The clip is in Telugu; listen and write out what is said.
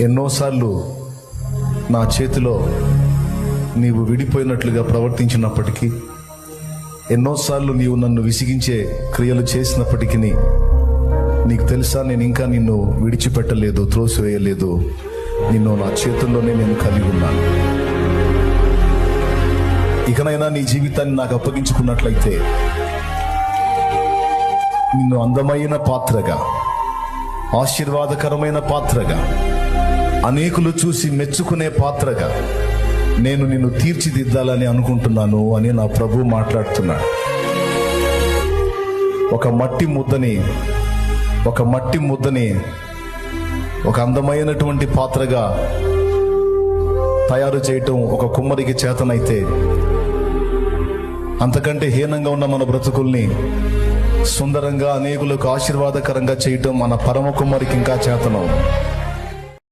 ఎన్నోసార్లు నా చేతిలో నీవు విడిపోయినట్లుగా ప్రవర్తించినప్పటికీ ఎన్నోసార్లు నీవు నన్ను విసిగించే క్రియలు చేసినప్పటికీ నీకు తెలుసా నేను ఇంకా నిన్ను విడిచిపెట్టలేదు త్రోసివేయలేదు. నిన్ను నా చేతుల్లోనే నేను కలిగి ఉన్నాను. ఇకనైనా నీ జీవితాన్ని నాకు అప్పగించుకున్నట్లయితే నిన్ను అందమైన పాత్రగా ఆశీర్వాదకరమైన పాత్రగా అనేకులు చూసి మెచ్చుకునే పాత్రగా నేను నిన్ను తీర్చిదిద్దాలని అనుకుంటున్నాను అని నా ప్రభు మాట్లాడుతున్నాడు. ఒక మట్టి ముద్దని ఒక మట్టి ముద్దని ఒక అందమైనటువంటి పాత్రగా తయారు చేయటం ఒక కుమ్మరికి చేతనైతే అంతకంటే హీనంగా ఉన్న మన బ్రతుకుల్ని సుందరంగా అనేకులకు ఆశీర్వాదకరంగా చేయటం మన పరమ కుమ్మరికి ఇంకా చేతనం.